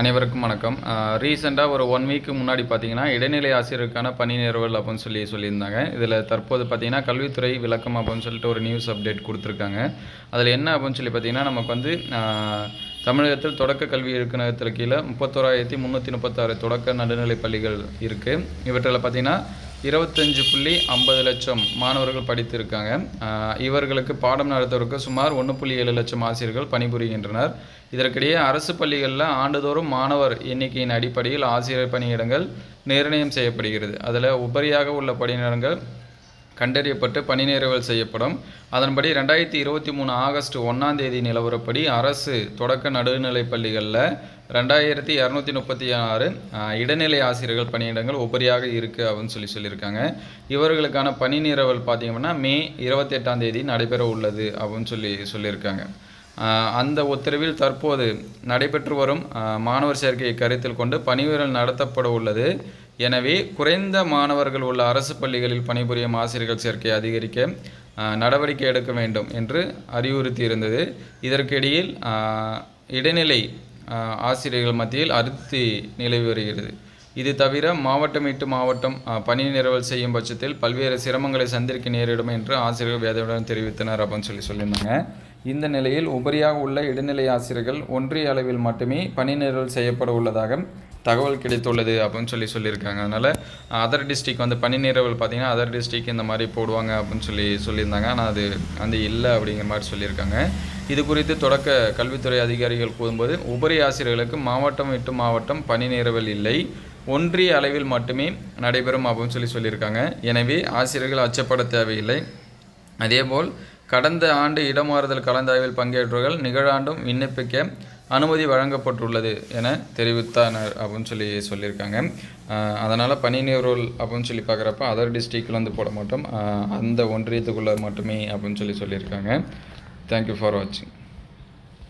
அனைவருக்கும் வணக்கம். ரீசெண்டாக ஒரு ஒன் வீக்கு முன்னாடி பார்த்தீங்கன்னா இடைநிலை ஆசிரியருக்கான பணி நிறுவல் அப்படின்னு சொல்லி சொல்லியிருந்தாங்க. இதில் தற்போது பார்த்தீங்கன்னா கல்வித்துறை விளக்கம் அப்படின்னு சொல்லிட்டு ஒரு நியூஸ் அப்டேட் கொடுத்துருக்காங்க. அதில் என்ன அப்படின்னு சொல்லி பார்த்தீங்கன்னா நமக்கு வந்து தமிழகத்தில் தொடக்க கல்வி இயக்குநரகத்தில் கீழே முப்பத்தோராயிரத்தி முந்நூற்றி முப்பத்தாறு தொடக்க நடுநிலை பள்ளிகள் இருக்குது இவற்றில் பார்த்தீங்கன்னா இருபத்தஞ்சு புள்ளி ஐம்பது லட்சம் மாணவர்கள் படித்திருக்காங்க. இவர்களுக்கு பாடம் நடத்துவதற்கு சுமார் ஒன்று புள்ளி ஏழு லட்சம் ஆசிரியர்கள் பணிபுரிகின்றனர். இதற்கிடையே அரசு பள்ளிகளில் ஆண்டுதோறும் மாணவர் எண்ணிக்கையின் அடிப்படையில் ஆசிரியர் பணியிடங்கள் நிர்ணயம் செய்யப்படுகிறது. அதில் உபரியாக உள்ள பணியிடங்கள் கண்டறியப்பட்டு பணி செய்யப்படும். அதன்படி ரெண்டாயிரத்தி இருபத்தி மூணு ஆகஸ்ட் ஒன்றாம் தேதி நிலவரப்படி அரசு தொடக்க நடுநிலைப் பள்ளிகளில் ரெண்டாயிரத்தி இரநூத்தி முப்பத்தி ஆறு இடைநிலை ஆசிரியர்கள் பணியிடங்கள் உபரியாக இருக்குது அப்படின்னு சொல்லி சொல்லியிருக்காங்க. இவர்களுக்கான பணி நிறவல் பார்த்தீங்கன்னா மே இருபத்தெட்டாம் தேதி நடைபெற உள்ளது அப்படின்னு சொல்லி சொல்லியிருக்காங்க. அந்த உத்தரவில் தற்போது நடைபெற்று வரும் மாணவர் சேர்க்கையை கருத்தில் கொண்டு பணிவுரல் நடத்தப்பட உள்ளது. எனவே குறைந்த மாணவர்கள் உள்ள அரசு பள்ளிகளில் பணிபுரியும் ஆசிரியர்கள் சேர்க்கை அதிகரிக்க நடவடிக்கை எடுக்க வேண்டும் என்று அறிவுறுத்தியிருந்தது இதற்கிடையில் இடைநிலை ஆசிரியர்கள் மத்தியில் அருத்தி நிலவி வருகிறது. இது தவிர மாவட்டம் விட்டு மாவட்டம் பணி நிறுவல் செய்யும் பட்சத்தில் பல்வேறு சிரமங்களை சந்திக்க நேரிடும் என்று ஆசிரியர்கள் வேதனையுடன் தெரிவித்தனர் அப்படின்னு சொல்லி சொல்லியிருந்தாங்க. இந்த நிலையில் உபரியாக உள்ள இடைநிலை ஆசிரியர்கள் ஒன்றிய அளவில் மட்டுமே பணி நிறுவல் செய்யப்பட உள்ளதாக தகவல் கிடைத்துள்ளது அப்படின்னு சொல்லி சொல்லியிருக்காங்க. அதனால் அதர் டிஸ்ட்ரிக் வந்து பனி நிறுவல் பார்த்தீங்கன்னா அதர் டிஸ்ட்ரிக் இந்த மாதிரி போடுவாங்க அப்படின்னு சொல்லி சொல்லியிருந்தாங்க. ஆனால் அது வந்து இல்லை அப்படிங்கிற மாதிரி சொல்லியிருக்காங்க. இது குறித்து தொடக்க கல்வித்துறை அதிகாரிகள் கூறும்போது உபரி ஆசிரியர்களுக்கு மாவட்டம் விட்டு மாவட்டம் பணி நிறுவல் இல்லை. ஒன்றிய அளவில் மட்டுமே நடைபெறும் அப்படின்னு சொல்லி சொல்லியிருக்காங்க. எனவே ஆசிரியர்கள் அச்சப்பட தேவையில்லை. அதேபோல் கடந்த ஆண்டு இடமாறுதல் கலந்தாய்வில் பங்கேற்றவர்கள் நிகழாண்டும் விண்ணப்பிக்க அனுமதி வழங்கப்பட்டுள்ளது என தெரிவித்தனர் அப்படின்னு சொல்லி சொல்லியிருக்காங்க. அதனால் பணி நீரோல் அப்படின்னு சொல்லி பார்க்குறப்ப அதர் டிஸ்ட்ரிக்டில் வந்து போட மாட்டோம். அந்த ஒன்றியத்துக்குள்ளே மட்டுமே அப்படின்னு சொல்லி சொல்லியிருக்காங்க. தேங்க்யூ ஃபார் வாட்சிங்